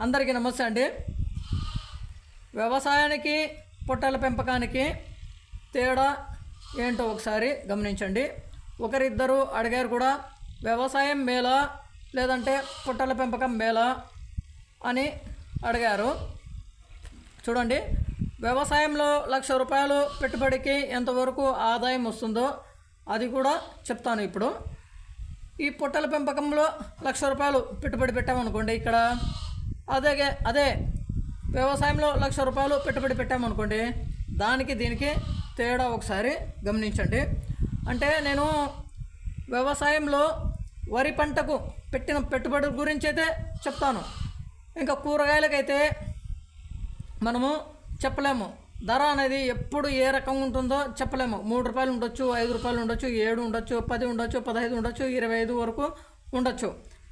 అందరికీ నమస్తే అండి. వ్యవసాయానికి పొట్టల పెంపకానికి తేడా ఏంటో ఒకసారి గమనించండి. ఒకరిద్దరు అడిగారు కూడా వ్యవసాయం మేలా లేదంటే పొట్టల పెంపకం మేలా? అని అడిగారు. చూడండి వ్యవసాయంలో లక్ష రూపాయలు పెట్టుబడికి ఎంతవరకు ఆదాయం వస్తుందో అది కూడా చెప్తాను ఇప్పుడు. ఈ పొట్టల పెంపకంలో లక్ష రూపాయలు పెట్టుబడి పెట్టామనుకోండి ఇక్కడ అదే అదే వ్యవసాయంలో లక్ష రూపాయలు పెట్టుబడి పెట్టామనుకోండి దానికి దీనికి తేడా ఒకసారి గమనించండి. అంటే నేను వ్యవసాయంలో వరి పంటకు పెట్టిన పెట్టుబడి గురించి అయితే చెప్తాను. ఇంకా కూరగాయలకైతే మనము చెప్పలేము. ధర అనేది ఎప్పుడు ఏ రకంగా ఉంటుందో చెప్పలేము. మూడు రూపాయలు ఉండొచ్చు ఐదు రూపాయలు ఉండొచ్చు ఏడు ఉండొచ్చు పది ఉండొచ్చు పదహైదు ఉండొచ్చు ఇరవై ఐదు వరకు ఉండొచ్చు.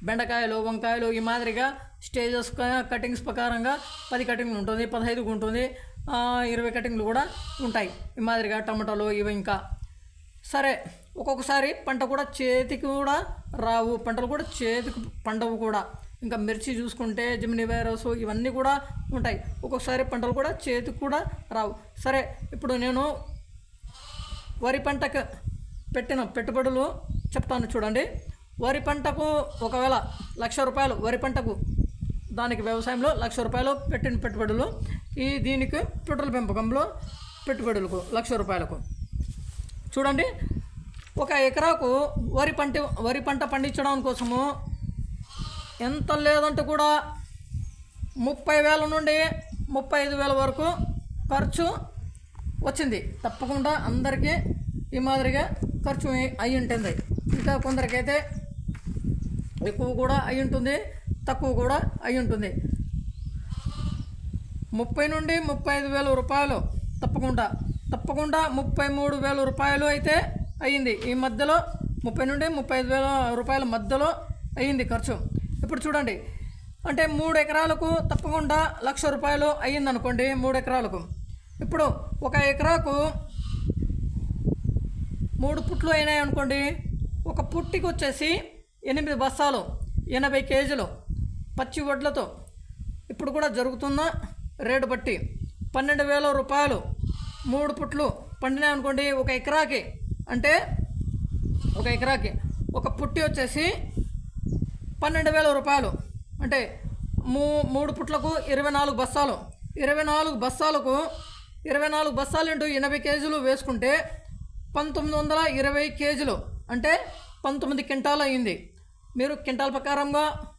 బెండకాయలు వంకాయలు ఈ మాదిరిగా స్టేజెస్ కటింగ్స్ ప్రకారంగా పది కటింగ్లు ఉంటుంది పదహైదుకు ఉంటుంది ఇరవై కటింగ్లు కూడా ఉంటాయి ఈ మాదిరిగా టమాటాలు ఇవి ఇంకా. సరే ఒక్కొక్కసారి పంట కూడా చేతికి కూడా రావు పంటలు కూడా చేతికి పండవు కూడా. ఇంకా మిర్చి చూసుకుంటే జిమిని వైరస్ ఇవన్నీ కూడా ఉంటాయి. ఒక్కొక్కసారి పంటలు కూడా చేతికి కూడా రావు. సరే ఇప్పుడు నేను వరి పంటకు పెట్టిన పెట్టుబడులు చెప్తాను చూడండి. వరి పంటకు ఒకవేళ లక్ష రూపాయలు వరి పంటకు దానికి వ్యవసాయంలో లక్ష రూపాయలు పెట్టిన పెట్టుబడులు ఈ దీనికి పెట్రోల్ పెంపకంలో పెట్టుబడులకు లక్ష రూపాయలకు. చూడండి ఒక ఎకరాకు వరి పంట వరి పంట పండించడం కోసము ఎంత లేదంటే కూడా ముప్పై వేల నుండి ముప్పై ఐదు వేల వరకు ఖర్చు వచ్చింది. తప్పకుండా అందరికీ ఈ మాదిరిగా ఖర్చు అయి ఉంటుంది. ఇంకా కొందరికైతే ఎక్కువ కూడా అయి ఉంటుంది తక్కువ కూడా అయి ఉంటుంది. ముప్పై నుండి ముప్పై ఐదు వేల రూపాయలు తప్పకుండా తప్పకుండా ముప్పై మూడు వేల రూపాయలు అయితే అయ్యింది ఈ మధ్యలో ముప్పై నుండి ముప్పై ఐదు వేల రూపాయల మధ్యలో అయ్యింది ఖర్చు. ఇప్పుడు చూడండి. అంటే మూడు ఎకరాలకు తప్పకుండా లక్ష రూపాయలు అయ్యింది అనుకోండి మూడు ఎకరాలకు. ఇప్పుడు ఒక ఎకరాకు మూడు పుట్లు అయినాయి అనుకోండి ఒక పుట్టికి వచ్చేసి ఎనిమిది బస్తాలు ఎనభై కేజీలు పచ్చి వడ్లతో ఇప్పుడు కూడా జరుగుతున్న రేటు బట్టి పన్నెండు వేల రూపాయలు మూడు పుట్లు పండినాయి అనుకోండి ఒక ఎకరాకి అంటే ఒక ఎకరాకి ఒక పుట్టి వచ్చేసి పన్నెండు వేల రూపాయలు. అంటే మూ మూడు పుట్లకు ఇరవై నాలుగు బస్తాలు. ఇరవై నాలుగు బస్తాలకు ఇరవై నాలుగు బస్తాలు ఇంటూ ఎనభై కేజీలు వేసుకుంటే పంతొమ్మిది వందల ఇరవై కేజీలు. అంటే పంతొమ్మిది క్వింటాలు అయింది. మీరు క్వింటాల్ ప్రకారంగా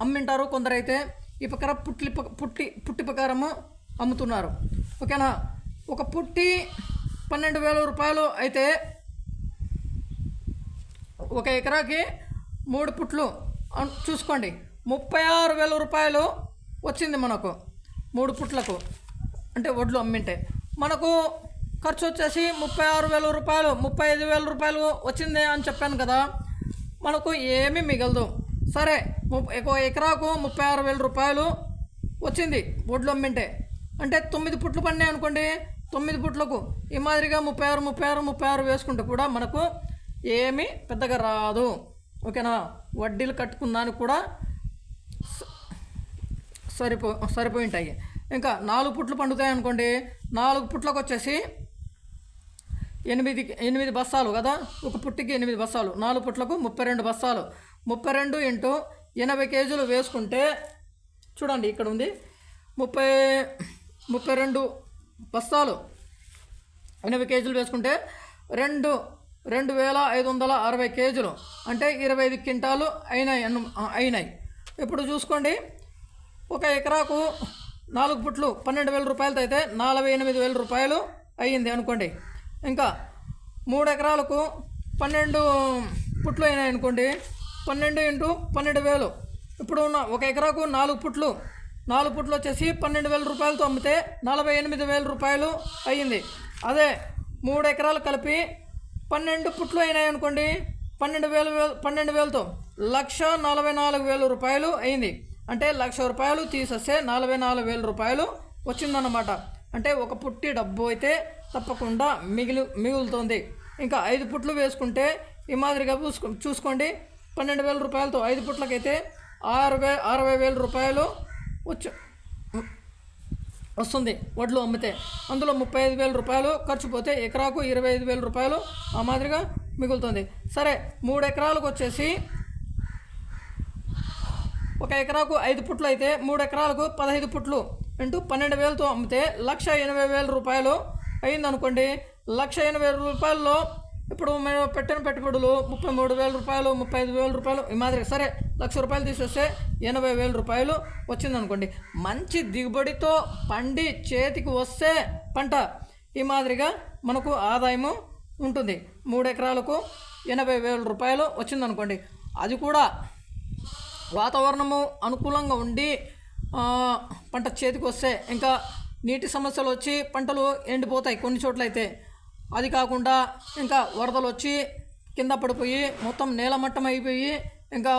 అమ్మింటారు కొందరైతే ఈ ప్రకారం పుట్లి పుట్టి పుట్టి ప్రకారము అమ్ముతున్నారు. ఓకేనా? ఒక పుట్టి పన్నెండు వేల రూపాయలు అయితే ఒక ఎకరాకి మూడు పుట్లు. చూసుకోండి. ముప్పై ఆరు వేల రూపాయలు వచ్చింది మనకు మూడు పుట్లకు. అంటే వడ్లు అమ్మింటే. మనకు ఖర్చు వచ్చేసి ముప్పై ఆరు వేల రూపాయలు ముప్పై ఐదు వేల రూపాయలు వచ్చింది అని చెప్పాను కదా. మనకు ఏమీ మిగలదు. సరే ముప్పై ఒక ఎకరాకు ముప్పై ఆరు వేల రూపాయలు వచ్చింది వడ్లు అమ్మింటే. అంటే తొమ్మిది పుట్లు పడినాయి అనుకోండి తొమ్మిది పుట్లకు ఈ మాదిరిగా ముప్పై ఆరు ముప్పై ఆరు ముప్పై ఆరు వేసుకుంటే కూడా మనకు ఏమీ పెద్దగా రాదు. ఓకేనా? వడ్డీలు కట్టుకున్నానికి కూడా సరిపో సరిపోయి ఉంటాయి ఇంకా నాలుగు పుట్లు పండుతాయి అనుకోండి నాలుగు పుట్లకు వచ్చేసి ఎనిమిది ఎనిమిది బస్తాలు కదా? ఒక పుట్టికి ఎనిమిది బస్తాలు నాలుగు పుట్లకు ముప్పై రెండు బస్తాలు ముప్పై రెండు ఇంటూ ఎనభై కేజీలు వేసుకుంటే చూడండి ఇక్కడ ఉంది. ముప్పై ముప్పై రెండు బస్తాలు ఎనభై కేజీలు వేసుకుంటే రెండు రెండు వేల ఐదు వందల అరవై కేజీలు. అంటే ఇరవై ఐదు క్వింటాలు అయినాయి అను అయినాయి. ఇప్పుడు చూసుకోండి. ఒక ఎకరాకు నాలుగు పుట్లు పన్నెండు వేల రూపాయలతో అయితే నలభై ఎనిమిది వేల రూపాయలు అయ్యింది అనుకోండి. ఇంకా మూడు ఎకరాలకు పన్నెండు పుట్లు అయినాయి అనుకోండి. పన్నెండు ఇంటూ పన్నెండు వేలు. ఇప్పుడు ఉన్న ఒక ఎకరాకు నాలుగు పుట్లు. నాలుగు పుట్లు వచ్చేసి పన్నెండు వేల రూపాయలతో అమ్మితే నలభై ఎనిమిది వేల రూపాయలు అయ్యింది. అదే మూడు ఎకరాలు కలిపి పన్నెండు పుట్లు అయినాయి అనుకోండి. పన్నెండు వేలు పన్నెండు వేలతో లక్ష నలభై నాలుగు వేల రూపాయలు అయింది అంటే లక్ష రూపాయలు తీసేస్తే నలభై నాలుగు వేల రూపాయలు వచ్చిందన్నమాట. అంటే ఒక పుట్టి డబ్బు అయితే తప్పకుండా మిగిలి మిగులుతుంది. ఇంకా ఐదు పుట్లు వేసుకుంటే ఈ మాదిరిగా చూసుకో చూసుకోండి. పన్నెండు వేల రూపాయలతో ఐదు పుట్లకైతే ఆరు వే అరవై వేల రూపాయలు వచ్చు వస్తుంది వడ్లు అమ్మితే. అందులో ముప్పై ఐదు వేల రూపాయలు ఖర్చు పోతే ఎకరాకు ఇరవై ఐదు వేల రూపాయలు ఆ మాదిరిగా మిగులుతుంది. సరే మూడు ఎకరాలకు వచ్చేసి ఒక ఎకరాకు ఐదు పుట్లు అయితే మూడు ఎకరాలకు పదహైదు పుట్లు. ఇంటూ పన్నెండు వేలతో అమ్మితే లక్ష ఎనభై వేల రూపాయలు అయిందనుకోండి. లక్ష ఎనభై రూపాయల్లో ఇప్పుడు మేము పెట్టిన పెట్టుబడులు ముప్పై మూడు వేల రూపాయలు ముప్పై ఐదు వేల రూపాయలు ఈ మాదిరి. సరే లక్ష రూపాయలు తీసేస్తే ఎనభై వేల రూపాయలు వచ్చిందనుకోండి. మంచి దిగుబడితో పండి చేతికి వస్తే పంట ఈ మాదిరిగా మనకు ఆదాయము ఉంటుంది. మూడు ఎకరాలకు ఎనభై వేల రూపాయలు వచ్చిందనుకోండి. అది కూడా వాతావరణము అనుకూలంగా ఉండి పంట చేతికి వస్తే ఇంకా నీటి సమస్యలు వచ్చి పంటలు ఎండిపోతాయి కొన్ని చోట్ల అయితే అది కాకుండా ఇంకా వరదలు వచ్చి కింద పడిపోయి మొత్తం నేలమట్టం అయిపోయి ఇంకా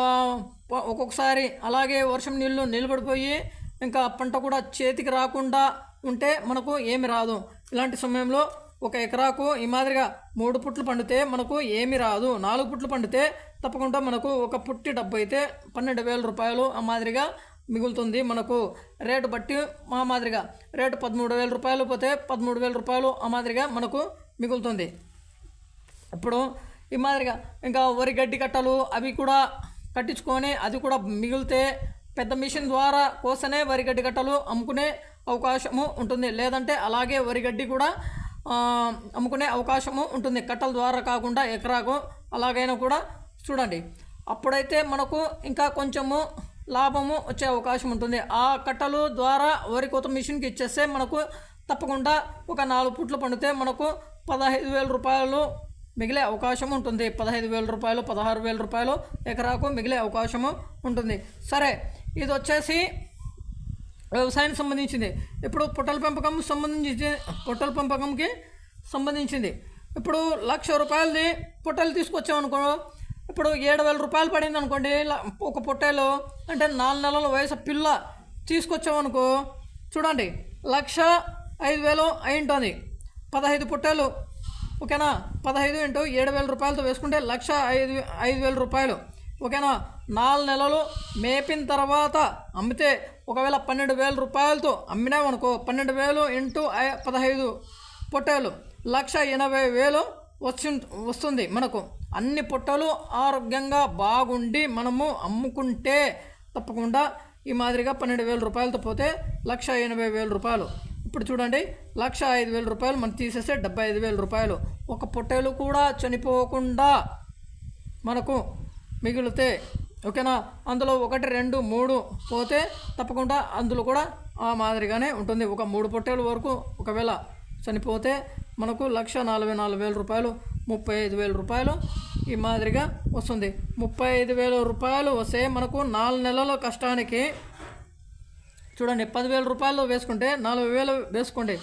ఒక్కొక్కసారి అలాగే వర్షం నీళ్ళు నిలబడిపోయి ఇంకా పంట కూడా చేతికి రాకుండా ఉంటే మనకు ఏమి రాదు. ఇలాంటి సమయంలో ఒక ఎకరాకు ఈ మాదిరిగా మూడు పుట్లు పండితే మనకు ఏమి రాదు. నాలుగు పుట్లు పండితే తప్పకుండా మనకు ఒక పుట్టి డబ్బు అయితే పన్నెండు వేల రూపాయలు ఆ మాదిరిగా మిగులుతుంది. మనకు రేటు బట్టి మా మాదిరిగా రేటు పదమూడు వేల రూపాయలు పోతే పదమూడు వేల రూపాయలు ఆ మాదిరిగా మనకు మిగులుతుంది. ఇప్పుడు ఈ మాదిరిగా ఇంకా వరి గడ్డి కట్టలు అవి కూడా కట్టించుకొని అది కూడా మిగిలితే పెద్ద మిషన్ ద్వారా కోసనే వరి గడ్డి కట్టలు అమ్ముకునే అవకాశము ఉంటుంది. లేదంటే అలాగే వరి గడ్డి కూడా అమ్ముకునే అవకాశము ఉంటుంది. కట్టల ద్వారా కాకుండా ఎకరాకు అలాగైనా కూడా చూడండి. అప్పుడైతే మనకు ఇంకా కొంచెము లాభము వచ్చే అవకాశం ఉంటుంది. ఆ కట్టలు ద్వారా వరి కోత మిషన్కి ఇచ్చేస్తే మనకు తప్పకుండా ఒక నాలుగు పుట్లు పండితే మనకు పదహైదు వేల రూపాయలు మిగిలే అవకాశం ఉంటుంది. పదహైదు వేల రూపాయలు పదహారు వేల రూపాయలు ఎకరాకు మిగిలే అవకాశము ఉంటుంది. సరే ఇది వచ్చేసి వ్యవసాయానికి సంబంధించింది. ఇప్పుడు పొట్టల పెంపకం సంబంధించి పొట్టల పెంపకంకి సంబంధించింది. ఇప్పుడు లక్ష రూపాయలది పొట్టలు తీసుకొచ్చామనుకో ఇప్పుడు ఏడు వేల రూపాయలు పడింది అనుకోండి ఒక పొట్టేలు అంటే నాలుగు నెలల వయసు పిల్ల తీసుకొచ్చామనుకో చూడండి లక్ష ఐదు వేలు అయి ఉంటుంది పదహైదు పొట్టేలు ఓకేనా? పదహైదు ఇంటూ ఏడు వేల రూపాయలతో వేసుకుంటే లక్ష ఐదు ఐదు వేల రూపాయలు. ఓకేనా? నాలుగు నెలలు మేపిన తర్వాత అమ్మితే ఒకవేళ పన్నెండు వేల రూపాయలతో అమ్మినామనుకో పన్నెండు వేలు ఇంటూ పదహైదు పొట్టేలు లక్ష ఎనభై వేలు వచ్చి వస్తుంది మనకు. అన్ని పొట్టలు ఆరోగ్యంగా బాగుండి మనము అమ్ముకుంటే తప్పకుండా ఈ మాదిరిగా పన్నెండు వేల రూపాయలతో పోతే లక్ష ఎనభై వేల రూపాయలు. ఇప్పుడు చూడండి లక్ష ఐదు వేల రూపాయలు మనం తీసేస్తే డెబ్బై ఐదు వేల రూపాయలు. ఒక పొట్టేలు కూడా చనిపోకుండా మనకు మిగిలితే ఓకేనా? అందులో ఒకటి రెండు మూడు పోతే తప్పకుండా అందులో కూడా ఆ మాదిరిగానే ఉంటుంది. ఒక మూడు పొట్టేలు వరకు ఒకవేళ చనిపోతే మనకు లక్ష నలభై నాలుగు వేల రూపాయలు ముప్పై ఐదు వేల రూపాయలు. ఈ మాదిరిగా వస్తుంది. ముప్పై ఐదు వేల రూపాయలు వస్తే మనకు నాలుగు నెలల కష్టానికి చూడండి పదివేల రూపాయలు వేసుకుంటే నాలుగు వేలు వేసుకోండి.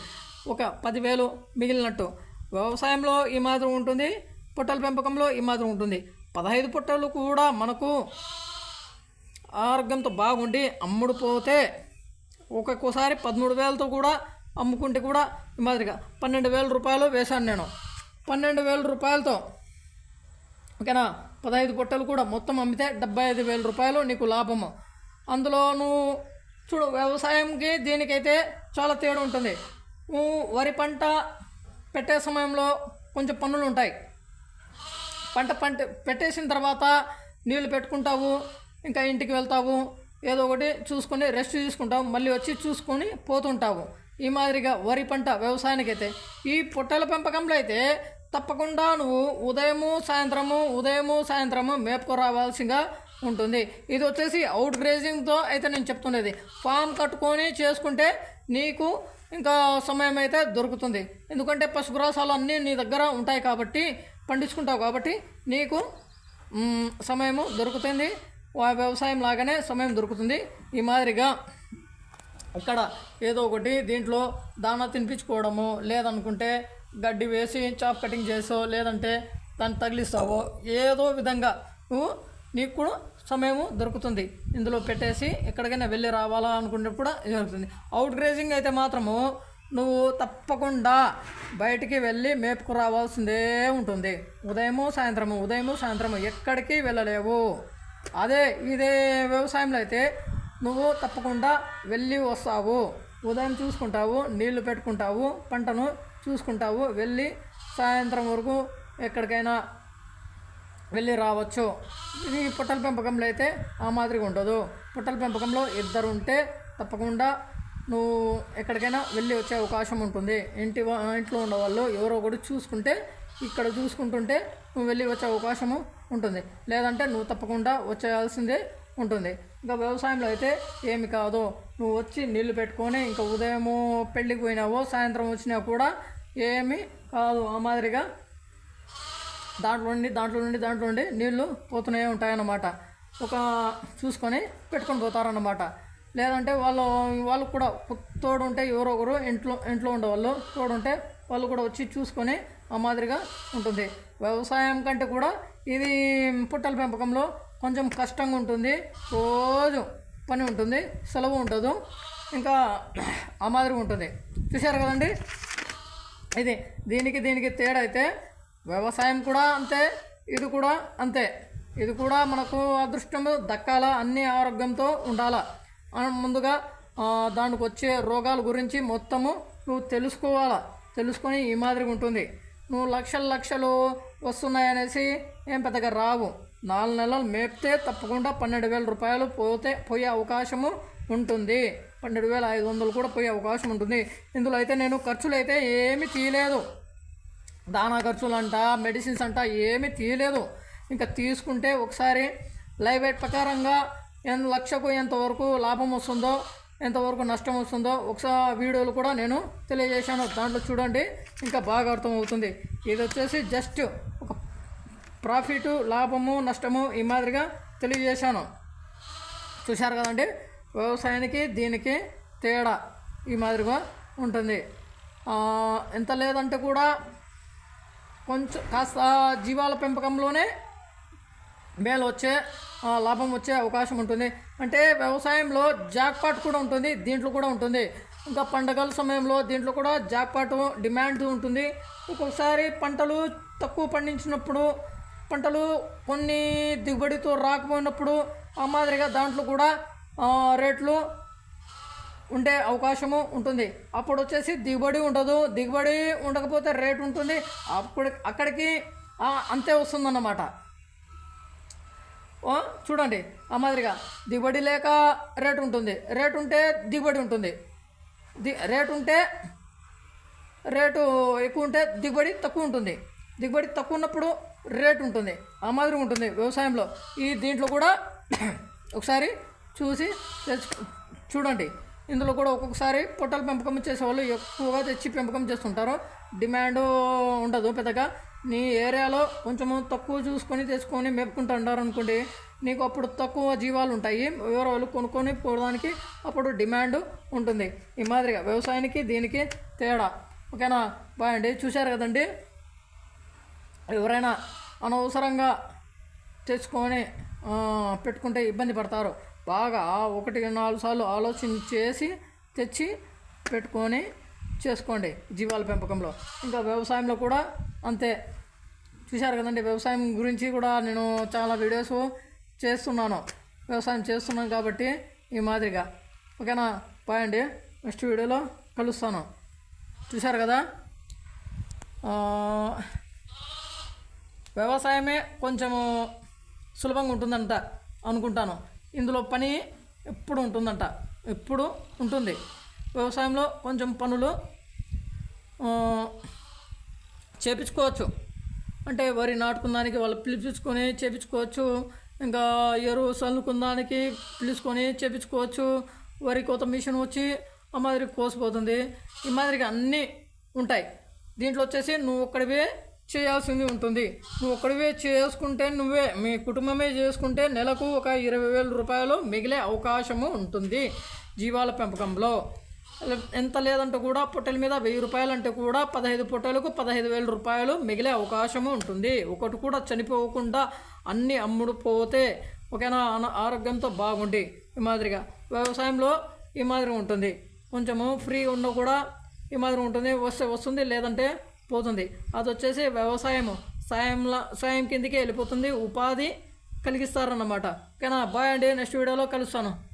ఒక పదివేలు మిగిలినట్టు. వ్యవసాయంలో ఈ మాత్రం ఉంటుంది పొట్టల పెంపకంలో ఈ మాత్రం ఉంటుంది. పదహైదు పొట్టలు కూడా మనకు ఆరోగ్యంతో బాగుండి అమ్ముడుపోతే ఒక్కొక్కసారి పదమూడు వేలతో కూడా అమ్ముకుంటే కూడా ఈ మాదిరిగా పన్నెండు వేల రూపాయలు వేశాను నేను. పన్నెండు వేల రూపాయలతో. ఓకేనా? పదహైదు పొట్టలు కూడా మొత్తం అమ్మితే డెబ్బై ఐదు వేల రూపాయలు నీకు లాభము. అందులో నువ్వు చూడు వ్యవసాయంకి దీనికైతే చాలా తేడా ఉంటుంది. నువ్వు వరి పంట పెట్టే సమయంలో కొంచెం పనులు ఉంటాయి పంట పంట పెట్టేసిన తర్వాత నీళ్ళు పెట్టుకుంటావు ఇంకా ఇంటికి వెళ్తావు ఏదో ఒకటి చూసుకొని రెస్ట్ తీసుకుంటావు మళ్ళీ వచ్చి చూసుకొని పోతుంటావు. ఈ మాదిరిగా వరి పంట వ్యవసాయానికి అయితే ఈ పొట్టల పెంపకంలో అయితే తప్పకుండా నువ్వు ఉదయము సాయంత్రము ఉదయము సాయంత్రము మేపుకు రావాల్సిందిగా ఉంటుంది. ఇది వచ్చేసి అవుట్ గ్రేజింగ్తో అయితే నేను చెప్తున్నది ఫామ్ కట్టుకొని చేసుకుంటే నీకు ఇంకా సమయం అయితే దొరుకుతుంది. ఎందుకంటే పశుగ్రాసాలు అన్నీ నీ దగ్గర ఉంటాయి కాబట్టి పండించుకుంటావు కాబట్టి నీకు సమయము దొరుకుతుంది. వ్యవసాయం లాగానే సమయం దొరుకుతుంది. ఈ మాదిరిగా ఇక్కడ ఏదో ఒకటి దీంట్లో దానా తినిపించుకోవడము లేదనుకుంటే గడ్డి వేసి చాప్ కటింగ్ చేసో లేదంటే దాన్ని తగిలిస్తావో ఏదో విధంగా నువ్వు నీకు కూడా సమయము దొరుకుతుంది. ఇందులో పెట్టేసి ఎక్కడికైనా వెళ్ళి రావాలా అనుకున్నప్పుడు కూడా జరుగుతుంది. అవుట్ గ్రేజింగ్ అయితే మాత్రము నువ్వు తప్పకుండా బయటికి వెళ్ళి మేపుకు రావాల్సిందే ఉంటుంది. ఉదయము సాయంత్రము ఉదయము సాయంత్రము ఎక్కడికి వెళ్ళలేవు. అదే ఇదే వ్యవసాయంలో అయితే నువ్వు తప్పకుండా వెళ్ళి వస్తావు. ఉదయం చూసుకుంటావు నీళ్ళు పెట్టుకుంటావు పంటను చూసుకుంటావు వెళ్ళి సాయంత్రం వరకు ఎక్కడికైనా వెళ్ళి రావచ్చు. ఇది పుట్టల పెంపకంలో అయితే ఆ మాదిరిగా ఉండదు. పుట్టల పెంపకంలో ఇద్దరు ఉంటే తప్పకుండా నువ్వు ఎక్కడికైనా వెళ్ళి వచ్చే అవకాశం ఉంటుంది. ఇంటి వా- ఇంట్లో ఉన్న వాళ్ళు ఎవరో ఒకటి చూసుకుంటే ఇక్కడ చూసుకుంటుంటే నువ్వు వెళ్ళి వచ్చే అవకాశము ఉంటుంది. లేదంటే నువ్వు తప్పకుండా వచ్చేయాల్సిందే ఉంటుంది. ఇంకా వ్యవసాయంలో అయితే ఏమి కాదు. నువ్వు వచ్చి నీళ్ళు పెట్టుకొని ఇంకా ఉదయము పెళ్ళికి పోయినావో సాయంత్రం వచ్చినా కూడా ఏమి కాదు ఆ మాదిరిగా దాంట్లో నుండి దాంట్లో నుండి దాంట్లో నుండి నీళ్ళు పోతూనే ఉంటాయన్నమాట. ఒక చూసుకొని పెట్టుకొని పోతారన్నమాట. లేదంటే వాళ్ళు వాళ్ళు కూడా తోడుంటే తోడు ఉంటే ఎవరో ఒకరు ఇంట్లో ఇంట్లో ఉండేవాళ్ళు తోడు ఉంటే వాళ్ళు కూడా వచ్చి చూసుకొని ఆ మాదిరిగా ఉంటుంది. వ్యవసాయం కంటే కూడా ఇది పుట్టల పెంపకంలో కొంచెం కష్టంగా ఉంటుంది. రోజు పని ఉంటుంది సెలవు ఉండదు. ఇంకా ఆ మాదిరిగా ఉంటుంది. చూశారు కదండి? ఇది దీనికి దీనికి తేడా అయితే వ్యవసాయం కూడా అంతే ఇది కూడా అంతే. ఇది కూడా మనకు అదృష్టం దక్కాలా అన్ని ఆరోగ్యంతో ఉండాలా. ముందుగా దానికి వచ్చే రోగాల గురించి మొత్తము నువ్వు తెలుసుకోవాలా. తెలుసుకొని ఈ మాదిరిగా ఉంటుంది. నువ్వు లక్షలు లక్షలు వస్తున్నాయనేసి ఏం పెద్దగా రావు. నాలుగు నెలలు మేపితే తప్పకుండా పన్నెండు వేల రూపాయలు పోతే పోయే అవకాశము ఉంటుంది. పన్నెండు వేల ఐదు వందలు కూడా పోయే అవకాశం ఉంటుంది. ఇందులో అయితే నేను ఖర్చులు అయితే ఏమీ తీయలేదు. దానా ఖర్చులు అంట మెడిసిన్స్ అంట ఏమీ తీయలేదు. ఇంకా తీసుకుంటే ఒకసారి లైవ్ వెయిట్ ప్రకారంగా ఎంత లక్షకు ఎంతవరకు లాభం వస్తుందో ఎంతవరకు నష్టం వస్తుందో ఒకసారి వీడియోలు కూడా నేను తెలియజేశాను. దాంట్లో చూడండి ఇంకా బాగా అర్థమవుతుంది. ఇది వచ్చేసి జస్ట్ ఒక ప్రాఫిట్ లాభము నష్టము ఈ మాదిరిగా తెలియజేశాను. చూశారు కదండి? వ్యవసాయానికి దీనికి తేడా ఈ మాదిరిగా ఉంటుంది. ఎంత లేదంటే కూడా కొంచెం కాస్త జీవాల పెంపకంలోనే మేలు వచ్చే లాభం వచ్చే అవకాశం ఉంటుంది. అంటే వ్యవసాయంలో జాక్పాట్ కూడా ఉంటుంది దీంట్లో కూడా ఉంటుంది. ఇంకా పండగల సమయంలో దీంట్లో కూడా జాక్పాట్ డిమాండ్ ఉంటుంది. ఒక్కొక్కసారి పంటలు తక్కువ పండించినప్పుడు పంటలు కొన్ని దిగుబడితో రాకపోయినప్పుడు ఆ మాదిరిగా దాంట్లో కూడా రేట్లు ఉండే అవకాశము ఉంటుంది. అప్పుడు వచ్చేసి దిగుబడి ఉండదు. దిగుబడి ఉండకపోతే రేట్ ఉంటుంది. అప్పుడు అక్కడికి అంతే వస్తుందన్నమాట. చూడండి ఆ మాదిరిగా. దిగుబడి లేక రేటు ఉంటుంది. రేటు ఉంటే దిగుబడి ఉంటుంది. ది రేటు ఉంటే రేటు ఎక్కువ ఉంటే దిగుబడి తక్కువ ఉంటుంది. దిగుబడి తక్కువ ఉన్నప్పుడు రేటు ఉంటుంది. ఆ మాదిరి ఉంటుంది వ్యవసాయంలో. ఈ దీంట్లో కూడా ఒకసారి చూసి తెచ్చు చూడండి. ఇందులో కూడా ఒక్కొక్కసారి పొట్టల పెంపకం చేసేవాళ్ళు ఎక్కువగా తెచ్చి పెంపకం చేస్తుంటారు. డిమాండ్ ఉండదు పెద్దగా. నీ ఏరియాలో కొంచెము తక్కువ చూసుకొని తెచ్చుకొని మేపుకుంటుంటారు అనుకోండి నీకు అప్పుడు తక్కువ జీవాలు ఉంటాయి. వివరాలు వాళ్ళు కొనుక్కొని పోవడానికి అప్పుడు డిమాండ్ ఉంటుంది. ఈ మాదిరిగా వ్యవసాయానికి దీనికి తేడా. ఓకేనా? బాయ్ అండి. చూశారు కదండి? ఎవరైనా అనవసరంగా తెచ్చుకొని పెట్టుకుంటే ఇబ్బంది పడతారు. బాగా ఒకటి నాలుగు సార్లు ఆలోచన చేసి తెచ్చి పెట్టుకొని చేసుకోండి జీవాల పెంపకంలో. ఇంకా వ్యవసాయంలో కూడా అంతే. చూశారు కదండి వ్యవసాయం గురించి కూడా నేను చాలా వీడియోస్ చేస్తున్నాను. వ్యవసాయం చేస్తున్నాను కాబట్టి ఈ మాదిరిగా. ఓకేనా? బాయ్ అండి. నెక్స్ట్ వీడియోలో కలుస్తాను. చూశారు కదా? వ్యవసాయమే కొంచెము సులభంగా ఉంటుందంట అనుకుంటాను. ఇందులో పని ఎప్పుడు ఉంటుందంట? ఎప్పుడు ఉంటుంది. వ్యవసాయంలో కొంచెం పనులు చేపించుకోవచ్చు. అంటే వరి నాటుకుందానికి వాళ్ళు పిలిపించుకొని చేపించుకోవచ్చు. ఇంకా ఎరువు చల్లుకుందానికి పిలుచుకొని చేపించుకోవచ్చు. వరి కోత మిషన్ వచ్చి ఆ మాదిరి కోసిపోతుంది. ఈ మాదిరిగా అన్నీ ఉంటాయి. దీంట్లో వచ్చేసి నువ్వు ఒక్కడివే చేయాల్సింది ఉంటుంది. నువ్వు ఒక్కడివే చేసుకుంటే నువ్వే మీ కుటుంబమే చేసుకుంటే నెలకు ఒక ఇరవై వేల రూపాయలు మిగిలే అవకాశము ఉంటుంది జీవాల పెంపకంలో. ఎంత లేదంటే కూడా పొట్టెల మీద వెయ్యి రూపాయలు అంటే కూడా పదహైదు పొట్టెలకు పదహైదు వేల రూపాయలు మిగిలే అవకాశము ఉంటుంది. ఒకటి కూడా చనిపోకుండా అన్నీ అమ్ముడు పోతే ఓకేనా ఆరోగ్యంతో బాగుండి. ఈ మాదిరిగా వ్యవసాయంలో ఈ మాదిరిగా ఉంటుంది. కొంచెము ఫ్రీ ఉన్న కూడా ఈ మాదిరి ఉంటుంది. వస్తే వస్తుంది లేదంటే పోతుంది. అది వచ్చేసి వ్యవసాయము. సాయంలా సాయం కిందకి వెళ్ళిపోతుంది. ఉపాధి కలిగిస్తారన్నమాట. ఓకేనా? బాయ్ అండి. నెక్స్ట్ వీడియోలో కలుస్తాను.